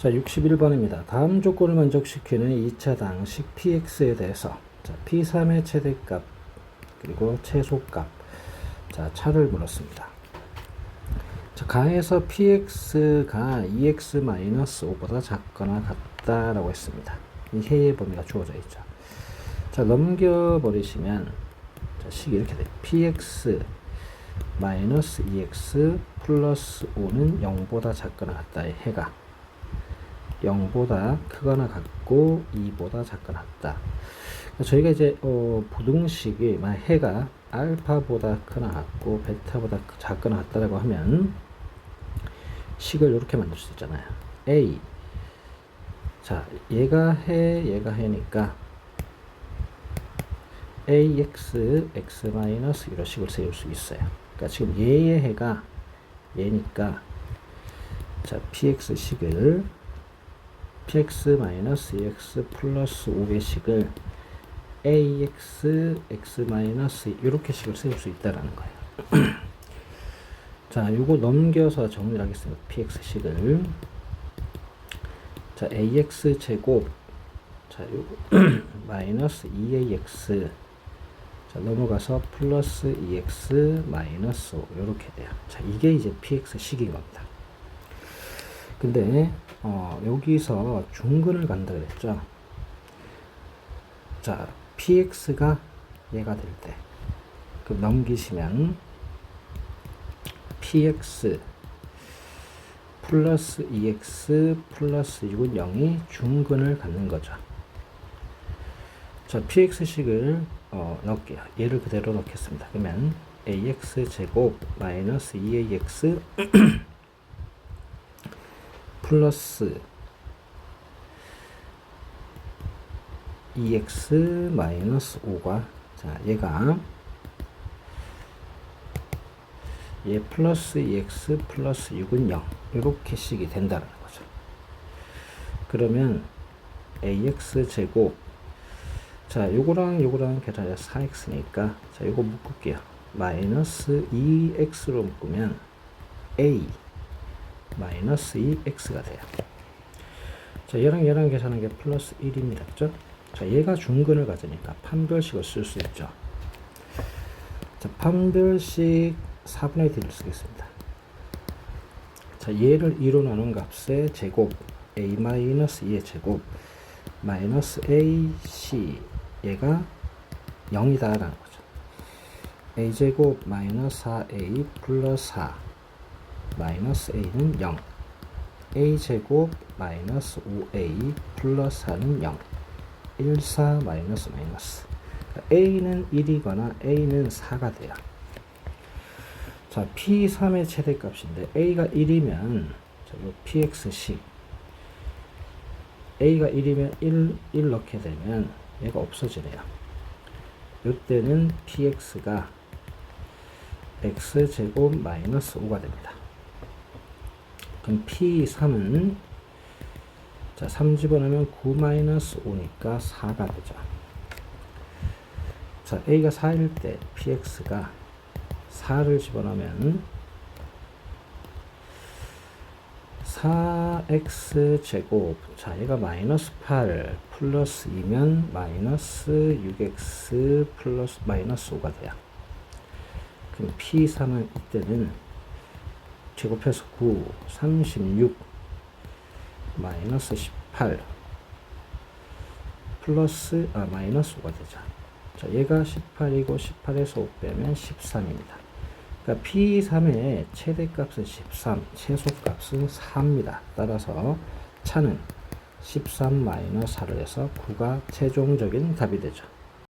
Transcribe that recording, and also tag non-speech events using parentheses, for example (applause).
자, 61번입니다. 다음 조건을 만족시키는 2차 당식 px에 대해서 자, p3의 최대값 그리고 최소값 자, 차를 물었습니다. 자, 가에서 px가 2x-5보다 작거나 같다라고 했습니다. 이 해의 범위가 주어져 있죠. 자, 넘겨버리시면 자, 식이 이렇게 돼요. px 마이너스 2x 플러스 5는 0보다 작거나 같다의 해가 0보다 크거나 같고 2보다 작거나 같다. 저희가 이제 어, 부등식이 만 해가 알파보다 크거나 같고 베타보다 작거나 같다라고 하면 식을 이렇게 만들 수 있잖아요. a 자 얘가 해 얘가 해니까 ax x 마이너스 이런 식을 세울 수 있어요. 그러니까 지금 얘의 해가 얘니까 자 px 식을 px 마이너스 x 플러스 5의 식을 ax x 마이너스 이렇게 식을 세울 수 있다라는 거예요. (clears throat) 자, 요거 넘겨서 정리를 하겠습니다. px 식을 자, ax 제곱 자, 요거 (clears throat) 마이너스 2ax 자, 넘어가서 플러스 2x 마이너스 5 이렇게 돼요. 자, 이게 이제 px 식인 겁니다. 근데 어, 여기서 중근을 간다 그랬죠. 자, px가 얘가 될 때, 그 넘기시면 px 플러스 2x 플러스 6은 0이 중근을 갖는 거죠. 자, px식을 어, 넣을게요. 얘를 그대로 넣겠습니다. 그러면 ax 제곱 마이너스 2ax 플러스 2x 마이너스 5가 자 얘가 얘 플러스 2x 플러스 6은 0 이렇게 식이 된다는 거죠. 그러면 ax 제곱 자 요거랑 요거랑 계산해 4x니까 자 요거 묶을게요. 마이너스 2x로 묶으면 a 마이너스 2x가 돼요. 자, 얘랑 얘랑 계산한 게 플러스 1입니다. 그죠? 자, 얘가 중근을 가지니까 판별식을 쓸 수 있죠. 자, 판별식 4분의 d를 쓰겠습니다. 자, 얘를 2로 나눈 값의 제곱 a 마이너스 2의 제곱 마이너스 ac 얘가 0이다라는 거죠. a 제곱 마이너스 4a 플러스 4 마이너스 a는 0 a 제곱 마이너스 5a 플러스 4는 0 1, 4 마이너스 마이너스. 그러니까 a는 1이거나 a는 4가 돼요. 자 p3의 최대값인데 a가 1이면 자, 요 px식. A가 1이면 1, 1 넣게 되면 얘가 없어지네요. 이때는 px가 x제곱 마이너스 5가 됩니다 그럼 P3은 자, 3 집어넣으면 9 마이너스 5니까 4가 되죠. 자, A가 4일 때 PX가 4를 집어넣으면 4x 제곱 자 얘가 마이너스 8 플러스 2면 마이너스 6x 플러스 마이너스 5가 돼요. 그럼 P3은 이때는 제곱해서 9, 36, 마이너스 18, 플러스, 아, 마이너스 5가 되죠. 자, 얘가 18이고 18에서 5 빼면 13입니다. 그러니까 P3의 최대값은 13, 최소값은 4입니다. 따라서 차는 13 마이너스 4를 해서 9가 최종적인 답이 되죠.